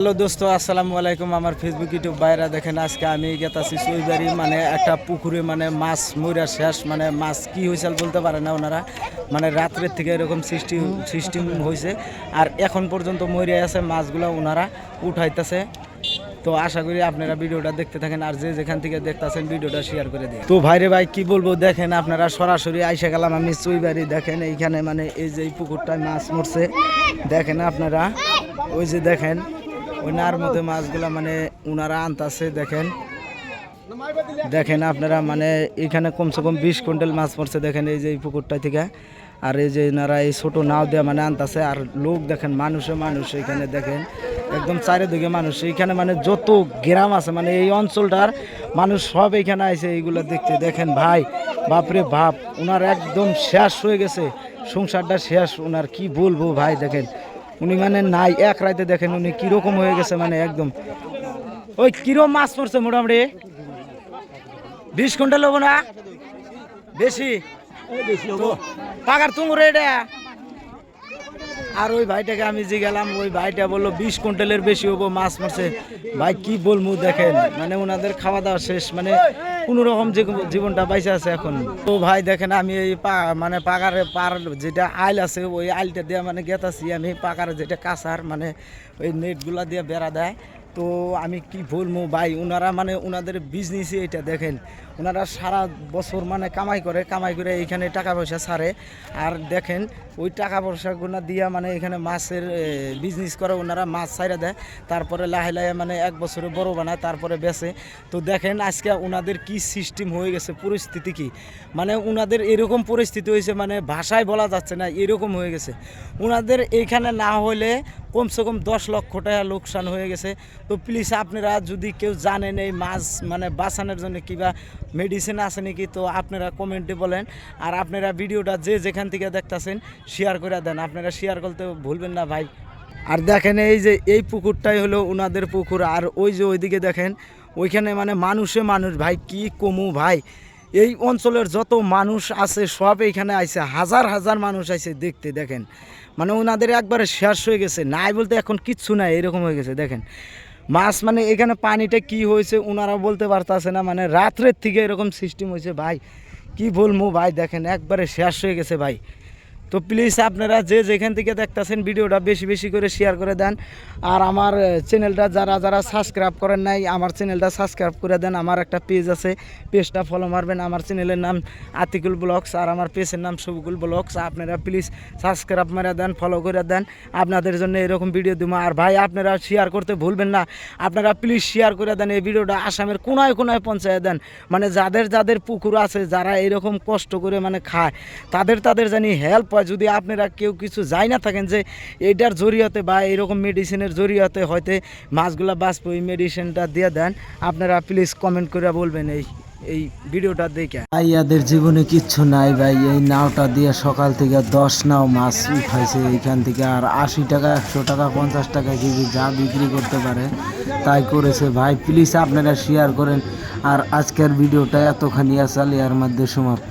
Hello দোস্ত, আসসালামু আলাইকুম। আমার ফেসবুক ইউটিউব বাইরা দেখেন, আজকে আমি গেতাছি সুইবাড়ি মানে একটা পুকুরে মানে মাছ মইরা শেষ মানে মাছ কি হয়েছিল বলতে পারে না ওনারা। মানে রাত্রের থেকে এরকম সৃষ্টি সিস্টেম হয়েছে আর এখন পর্যন্ত মরে আছে মাছগুলো ওনারা উঠাইতেছে। তো আশা করি আপনারা ভিডিওটা দেখতে থাকেন, আর যে যেখান থেকে দেখতেছেন ভিডিওটা শেয়ার করে দিন তো ভাইরে ভাই, কি বলব, দেখেন আপনারা সরাসরি আইসা গেলাম আমি চুইবাড়ি, দেখেন এইখানে মানে এই যে পুকুরটায় মাছ মরছে। দেখেন আপনারা, ওই যে দেখেন ওই নার মধ্যে মাছগুলা মানে উনারা আনতাছে, দেখেন। দেখেন আপনারা মানে এখানে কমসে কম বিশ কুইন্টাল মাছ পড়ছে, দেখেন এই যে এই পুকুরটা থেকে। আর এই যে এনারা এই ছোট নাও দেওয়া মানে আনতাছে, আর লোক দেখেন, মানুষে মানুষ এখানে, দেখেন। একদম চারিদিকে মানুষ। এইখানে মানে যত গ্রাম আছে মানে এই অঞ্চলটার মানুষ সব এখানে আছে এইগুলো দেখতে। দেখেন ভাই, বাপরে বাপ ওনার একদম শেষ হয়ে গেছে। সংসারটা শেষ ওনার কি বলব ভাই, দেখেন। উনি মানে নাই, এক রাতে দেখেন উনি কীরকম হয়ে গেছে মানে একদম। ওই কিরম মাছ পড়ছে মোটামুটি? বিশ কুইন্টাল হব না? বেশি? পাকার তুঙ্গুরে এটা। আর ওই ভাইটাকে আমি যে গেলাম, ওই ভাইটা বলল, বিশ কুইন্টালের বেশি হব, মাছ মারছে। ভাই, কি বলব দেখেন মানে ওনাদের খাওয়া দাওয়া শেষ মানে কোনো রকম যে- জীবনটা বাইসা আছে এখন। তো ভাই দেখেন, আমি এই মানে পাকারে পার যেটা আইল আছে, ওই আইলটা দিয়ে মানে গেতাছি, আমি পাকারে যেটা কাঁচার মানে ওই নেটগুলা দিয়ে বেড়া দেয়। তো আমি কি বলব ভাই ওনারা মানে ওনাদের বিজনেসই এটা দেখেন। ওনারা সারা বছর মানে কামাই করে কামাই করে এইখানে টাকা পয়সা ছাড়ে। আর দেখেন, ওই টাকা পয়সাগুলো দিয়া মানে এখানে মাছের বিজনেস করে ওনারা মাছ ছাইরা দেয়। তারপরে লাহে লাহে মানে এক বছরে বড় বানায়, তারপরে বেচে। তো দেখেন, আজকে ওনাদের কি সিস্টেম হয়ে গেছে, পরিস্থিতি কি? মানে ওনাদের এরকম পরিস্থিতি হয়েছে মানে ভাষায় বলা যাচ্ছে না, এরকম হয়ে গেছে। ওনাদের এইখানে না হলে কমসে কম দশ লক্ষ টাকা লোকসান হয়ে গেছে। তো প্লিজ আপনারা যদি কেউ জানেন এই মাছ মানে বাঁচানোর জন্য কিবা মেডিসিন আছে নাকি, তো আপনারা কমেন্টে বলেন। আর আপনারা ভিডিওটা যে যেখান থেকে দেখতেছেন শেয়ার করে দেন। আপনারা শেয়ার করতে ভুলবেন না ভাই। আর দেখেন এই যে, এই পুকুরটাই হলো ওনাদের পুকুর। আর ওই যে ওইদিকে দেখেন, ওইখানে মানে মানুষে মানুষ। ভাই, কি কমু ভাই? এই অঞ্চলের যত মানুষ আছে, সব এইখানে আইছে। হাজার হাজার মানুষ আইছে দেখতে, দেখেন। মানে ওনাদের একবারে শেষ হয়ে গেছে। নাই বলতে এখন কিচ্ছু নাই, এরকম হয়ে গেছে, দেখেন। মাছ মানে এখানে পানিটা কি হয়েছে ওনারা বলতে পারতাছে না মানে রাত্রের থেকে এরকম সিস্টেম হয়েছে। ভাই, কি বলব ভাই, দেখেন, একবারে শেষ হয়ে গেছে ভাই। তো প্লিজ আপনারা যে যেখান থেকে দেখতেছেন ভিডিওটা বেশি বেশি করে শেয়ার করে দেন। আর আমার চ্যানেলটা যারা যারা সাবস্ক্রাইব করেন নাই, আমার চ্যানেলটা সাবস্ক্রাইব করে দেন। আমার একটা পেজ আছে পেজটা ফলো মারবেন। আমার চ্যানেলের নাম আতিকুল ব্লগস, আর আমার পেজের নাম সবুকুল ব্লগস। আপনারা প্লিজ সাবস্ক্রাইব মারা দেন ফলো করে দেন। আপনাদের জন্য এরকম ভিডিও দিব আর ভাই, আপনারা শেয়ার করতে ভুলবেন না। আপনারা প্লিজ শেয়ার করে দেন এই ভিডিওটা আসামের কোনায় কোনায় পৌঁছায় দেন। মানে যাদের যাদের পুকুর আছে, যারা এরকম কষ্ট করে মানে খায়, তাদের তাদের জানি হেল্প হয় যদি আপনারা কেউ কিছু যাই না থাকেন যে এটার জরিয়াতে বা এরকম মেডিসিনের জরিয়াতে হয়তো মাছগুলা বাঁচবে, ওই মেডিসিনটা দিয়ে দেন। আপনারা প্লিজ কমেন্ট করে বলবেন এই এই ভিডিওটা দেখে। ভাইয়াদের জীবনে কিচ্ছু নাই ভাই, এই নাওটা দিয়ে সকাল থেকে দশ নাও মাছ উঠাইছে, এইখান থেকে আর আশি টাকা, একশো টাকা, পঞ্চাশ টাকা কেজি যা বিক্রি করতে পারে, তাই করেছে। ভাই প্লিজ আপনারা শেয়ার করেন। আর আজকের ভিডিওটা এতখানি আসাল এর মধ্যে সমাপ্ত।